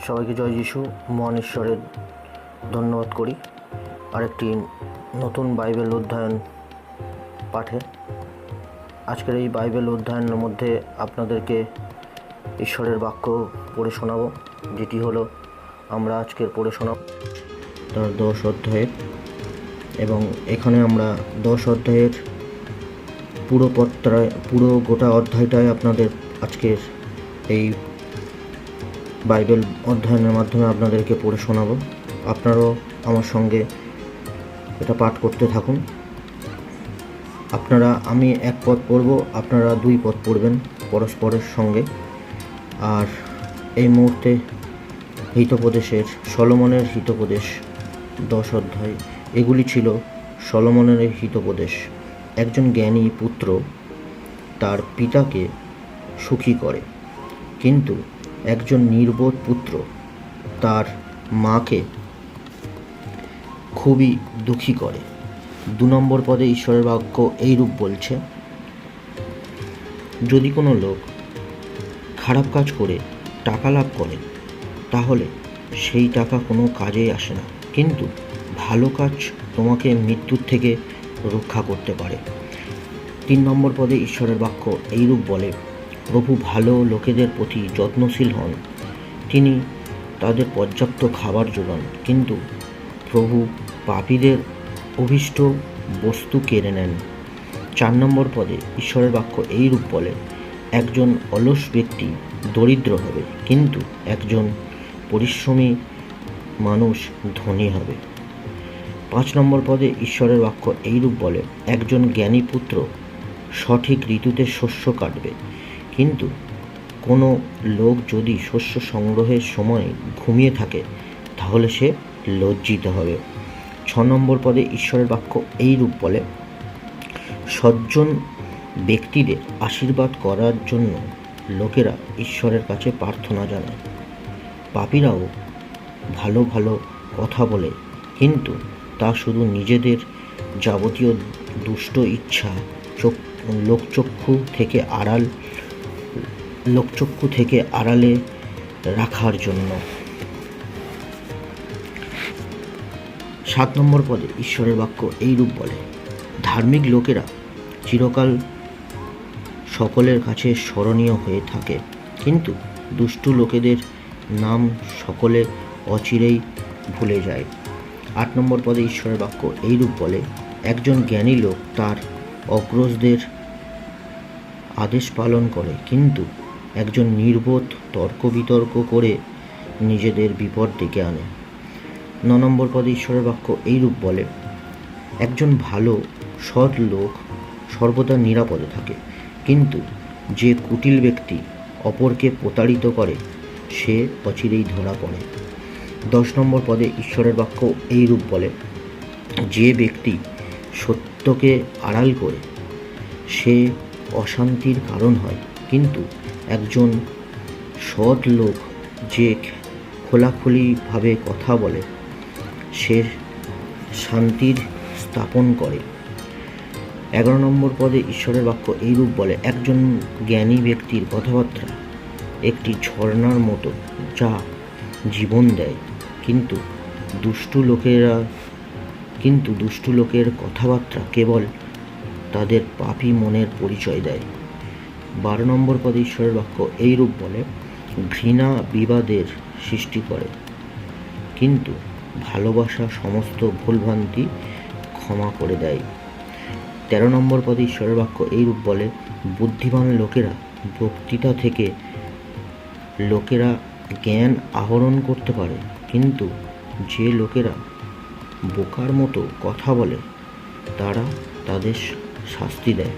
সবাইকে জয় যিশু মহান ঈশ্বরের ধন্যবাদ করি। আরেকটি নতুন বাইবেল অধ্যয়ন পাঠে। আজকের এই বাইবেল অধ্যয়নের মধ্যে আপনাদেরকে ঈশ্বরের বাক্য পড়ে শোনাবো, যেটি হলো, আমরা আজকের পড়ে শোনাব তার দশ অধ্যায়ের। এবং এখানে আমরা দশ অধ্যায়ের পুরো পত্রায়, পুরো গোটা অধ্যায়টাই আপনাদের আজকের এই বাইবেল অধ্যয়নের মাধ্যমে আপনাদেরকে পড়ে শোনাবো। আপনারাও আমার সঙ্গে এটা পাঠ করতে থাকুন। আপনারা, আমি এক পদ পড়ব, আপনারা দুই পদ পড়বেন পরস্পরের সঙ্গে। আর এই মুহূর্তে হিতোপদেশের, সলমনের হিতোপদেশ দশ অধ্যায়, এগুলি ছিল সলমনের হিতোপদেশ। একজন জ্ঞানী পুত্র তার পিতাকে সুখী করে। কিন্তু একজন নির্বোধ পুত্র। তার মাকে খুবই দুঃখী করে। দু নম্বর পদে ঈশ্বরের বাক্য এইরূপ বলছে, যদি কোনো লোক খারাপ কাজ করে, টাকা লাভ করে, তাহলে সেই টাকা কোনো কাজেই আসে না। কিন্তু ভালো কাজ তোমাকে মৃত্যুর থেকে রক্ষা করতে পারে। তিন নম্বর পদে ঈশ্বরের বাক্য এইরূপ বলে প্রভু ভালো লোকেদের প্রতি যত্নশীল হন। তিনি তাদের পর্যাপ্ত খাবার যোগান, কিন্তু প্রভু পাপীদের অভিষ্ট বস্তু কেড়ে নেন। চার নম্বর পদে ঈশ্বরের বাক্য এইরূপ বলে, একজন অলস ব্যক্তি দরিদ্র হবে, কিন্তু একজন পরিশ্রমী মানুষ ধনী হবে। পাঁচ নম্বর পদে ঈশ্বরের বাক্য এইরূপ বলে, একজন জ্ঞানী পুত্র সঠিক ঋতুতে শস্য কাটবে কিন্তু কোনো লোক যদি শস্য সংগ্রহের সময় ঘুমিয়ে থাকে, তাহলে সে লজ্জিত হবে। ছ নম্বর পদে ঈশ্বরের বাক্য এইরূপ বলে, সজ্জন ব্যক্তিদের আশীর্বাদ করার জন্য লোকেরা ঈশ্বরের কাছে প্রার্থনা জানায়। পাপীরাও ভালো ভালো কথা বলে, কিন্তু তা শুধু নিজেদের যাবতীয় দুষ্ট ইচ্ছা, চোখ, লোকচক্ষু থেকে আড়াল লোকচক্ষু থেকে আড়ালে রাখার জন্য। সাত নম্বর পদে ঈশ্বরের বাক্য এইরূপ বলে, ধার্মিক লোকেরা চিরকাল সকলের কাছে স্মরণীয় হয়ে থাকে। কিন্তু দুষ্টু লোকেদের নাম সকলে অচিরেই ভুলে যায়। আট নম্বর পদে ঈশ্বরের বাক্য এইরূপ বলে, একজন জ্ঞানী লোক তার অগ্রজদের আদেশ পালন করে, কিন্তু একজন নির্বোধ তর্ক বিতর্ক করে নিজেদের বিপদ ডেকে আনে। ন নম্বর পদে ঈশ্বরের বাক্য এইরূপ বলে, একজন ভালো, সৎ লোক সর্বদা নিরাপদে থাকে। কিন্তু যে কুটিল ব্যক্তি অপরকে প্রতারিত করে, সে অচিরেই ধরা পড়ে। দশ নম্বর পদে ঈশ্বরের বাক্য এইরূপ বলে, যে ব্যক্তি সত্যকে আড়াল করে, সে অশান্তির কারণ হয়, কিন্তু একজন সৎ লোক যে খোলাখুলিভাবে কথা বলে, সে শান্তির স্থাপন করে। এগারো নম্বর পদে ঈশ্বরের বাক্য এইরূপ বলে, একজন জ্ঞানী ব্যক্তির কথাবার্তা একটি ঝর্ণার মতো যা জীবন দেয়। কিন্তু দুষ্টু লোকেরা, কিন্তু দুষ্টু লোকের কথাবার্তা কেবল তাদের পাপী মনের পরিচয় দেয়। বারো নম্বর পদে ঈশ্বরের বাক্য এইরূপ বলে, ঘৃণা বিবাদের সৃষ্টি করে। কিন্তু ভালোবাসা সমস্ত ভুলভ্রান্তি ক্ষমা করে দেয়। তেরো নম্বর পদে ঈশ্বরের বাক্য এইরূপ বলে, বুদ্ধিমান লোকেরা বক্তৃতা থেকে লোকেরা জ্ঞান আহরণ করতে পারে, কিন্তু যে লোকেরা বোকার মতো কথা বলে, তারা তাদের শাস্তি দেয়।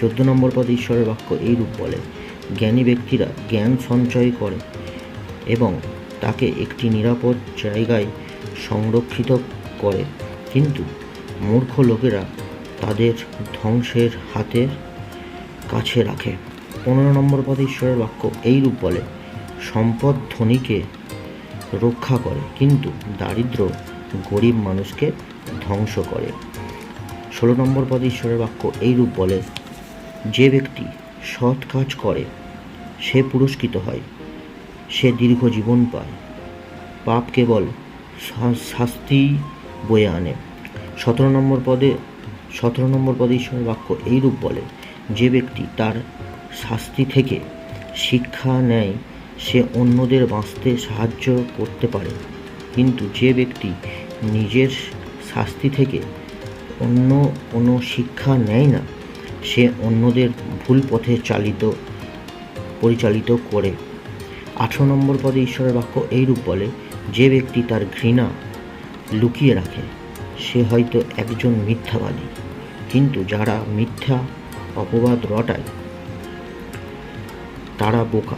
চোদ্দ নম্বর পদে ঈশ্বরের বাক্য এইরূপ বলে, জ্ঞানী ব্যক্তিরা জ্ঞান সঞ্চয় করে এবং তাকে একটি নিরাপদ জায়গায় সংরক্ষিত করে। কিন্তু মূর্খ লোকেরা তাদের ধ্বংসের হাতের কাছে রাখে। পনেরো নম্বর পদে ঈশ্বরের বাক্য এইরূপ বলে, সম্পদ ধনীকে রক্ষা করে, কিন্তু দারিদ্র গরিব মানুষকে ধ্বংস করে। ষোলো নম্বর পদে ঈশ্বরের বাক্য এইরূপ বলে যে ব্যক্তি সৎ কাজ করে, সে পুরস্কৃত হয়, সে দীর্ঘ জীবন পায়। পাপ কেবল শাস্তি বয়ে আনে। সতেরো নম্বর পদে, সতেরো নম্বর পদে ঈশ্বরের বাক্য এইরূপ বলে, যে ব্যক্তি তার শাস্তি থেকে শিক্ষা নেয়, সে অন্যদের বাঁচতে সাহায্য করতে পারে। কিন্তু যে ব্যক্তি নিজের শাস্তি থেকে অন্য কোনো শিক্ষা নেয় না সে অন্যদের ভুল পথে চালিত, পরিচালিত করে। আঠেরো নম্বর পদে ঈশ্বরের বাক্য এইরূপ বলে, যে ব্যক্তি তার ঘৃণা লুকিয়ে রাখে, সে হয়তো একজন মিথ্যাবাদী। কিন্তু যারা মিথ্যা অপবাদ রটায়, তারা বোকা।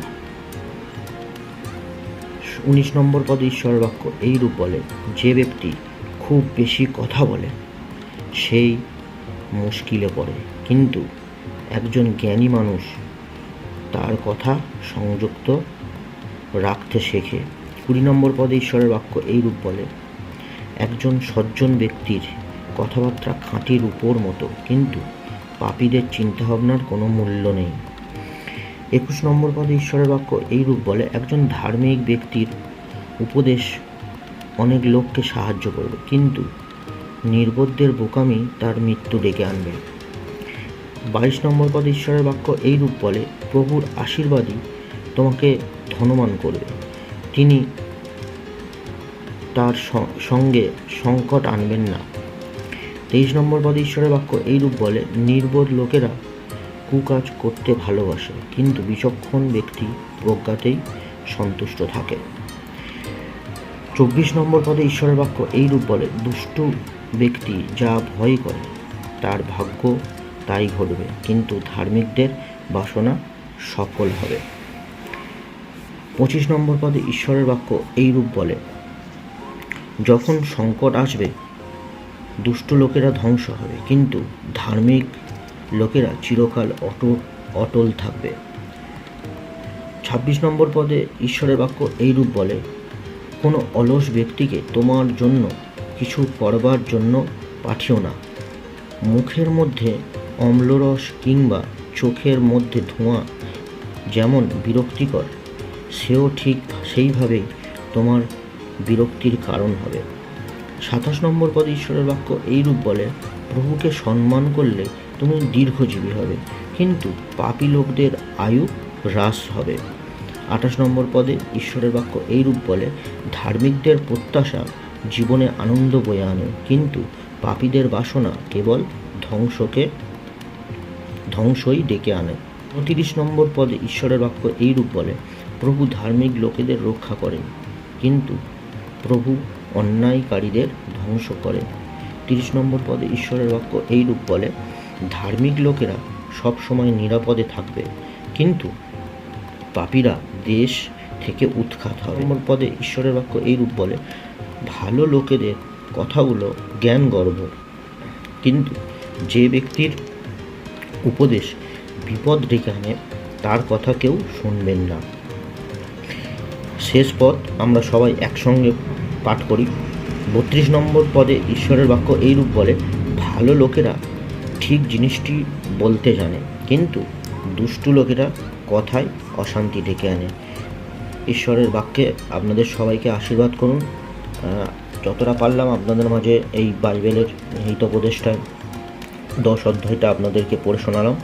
উনিশ নম্বর পদে ঈশ্বরের বাক্য এইরূপ বলে, যে ব্যক্তি খুব বেশি কথা বলে, সেই মুশকিলে পড়ে। কিন্তু একজন জ্ঞানী মানুষ তার কথা সংযুক্ত রাখতে শেখে। কুড়ি নম্বর পদে ঈশ্বরের বাক্য এই রূপ বলে, একজন সজ্জন ব্যক্তির কথাবার্তা খাঁটির উপর মতো, কিন্তু পাপীদের চিন্তাভাবনার কোনো মূল্য নেই। একুশ নম্বর পদে ঈশ্বরের বাক্য এই রূপ বলে, একজন ধার্মিক ব্যক্তির উপদেশ অনেক লোককে সাহায্য করবে, কিন্তু নির্বোধদের বোকামি তার মৃত্যু ডেকে আনবে। বাইশ নম্বর পদে ঈশ্বরের বাক্য এইরূপ বলে, প্রভুর আশীর্বাদই তোমাকে ধনমান করবে। তিনি তার সঙ্গে সংকট আনবেন না। তেইশ নম্বর পদে ঈশ্বরের বাক্য এইরূপ বলে, নির্বোধ লোকেরা কুকাজ করতে ভালোবাসে, কিন্তু বিচক্ষণ ব্যক্তি প্রজ্ঞাতেই সন্তুষ্ট থাকে। চব্বিশ নম্বর পদে ঈশ্বরের বাক্য এইরূপ বলে, দুষ্টু ব্যক্তি যা ভয় করে, তার ভাগ্য তাই ঘটবে। কিন্তু ধার্মিকদের বাসনা সফল হবে। পঁচিশ নম্বর পদে ঈশ্বরের বাক্য এইরূপ বলে, যখন সংকট আসবে, দুষ্ট লোকেরা ধ্বংস হবে, কিন্তু ধার্মিক লোকেরা চিরকাল অটল অটল থাকবে। ছাব্বিশ নম্বর পদে ঈশ্বরের বাক্য এইরূপ বলে, কোনো অলস ব্যক্তিকে তোমার জন্য কিছু করবার জন্য পাঠিও না। মুখের মধ্যে অম্লরস কিংবা চোখের মধ্যে ধোঁয়া যেমন বিরক্তিকর, সেও ঠিক সেইভাবেই তোমার বিরক্তির কারণ হবে। সাতাশ নম্বর পদে ঈশ্বরের বাক্য এইরূপ বলে, প্রভুকে সম্মান করলে তুমি দীর্ঘজীবী হবে, কিন্তু পাপি লোকদের আয়ু হ্রাস হবে। আঠাশ নম্বর পদে ঈশ্বরের বাক্য এইরূপ বলে, ধার্মিকদের প্রত্যাশা জীবনে আনন্দ বয়ে আনে। কিন্তু পাপীদের বাসনা কেবল ধ্বংসকে, ধ্বংসই ডেকে আনে। উনতিরিশ নম্বর পদে ঈশ্বরের বাক্য এইরূপ বলে, প্রভু ধার্মিক লোকেদের রক্ষা করেন, কিন্তু প্রভু অন্যায়কারীদের ধ্বংস করেন। তিরিশ নম্বর পদে ঈশ্বরের বাক্য এইরূপ বলে, ধার্মিক লোকেরা সব সময় নিরাপদে থাকবে, কিন্তু পাপীরা দেশ থেকে উৎখাত হবে। নম্বর পদে ঈশ্বরের বাক্য এইরূপ বলে ভালো লোকেদের কথাগুলো জ্ঞান গর্ব। কিন্তু যে ব্যক্তির উপদেশ বিপদ ডেকে আনে, তার কথা কেউ শুনবেন না। শেষ পদ আমরা সবাই একসঙ্গে পাঠ করি। বত্রিশ নম্বর পদে ঈশ্বরের বাক্য এইরূপ বলে, ভালো লোকেরা ঠিক জিনিসটি বলতে জানে, কিন্তু দুষ্টু লোকেরা কথায় অশান্তি ডেকে আনে। ঈশ্বরের বাক্যে আপনাদের সবাইকে আশীর্বাদ করুন। যতটা পারলাম আপনাদের মাঝে এই বাইবেলের হিতোপদেশটায় দশ অধ্যায়টা আপনাদেরকে পড়ে শোনালাম।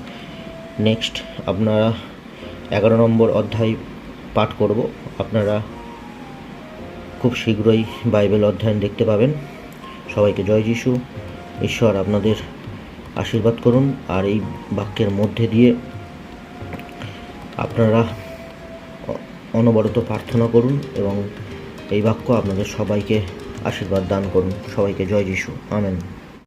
নেক্সট আপনারা এগারো নম্বর অধ্যায় পাঠ করব। আপনারা খুব শীঘ্রই বাইবেল অধ্যয়ন দেখতে পাবেন। সবাইকে জয় যিশু। ঈশ্বর আপনাদের আশীর্বাদ করুন। আর এই বাক্যের মধ্যে দিয়ে আপনারা অনবরত প্রার্থনা করুন এবং এই বাক্য আপনাদের সবাইকে আশীর্বাদ দান করুন। সবাইকে জয় যিশু। আমেন।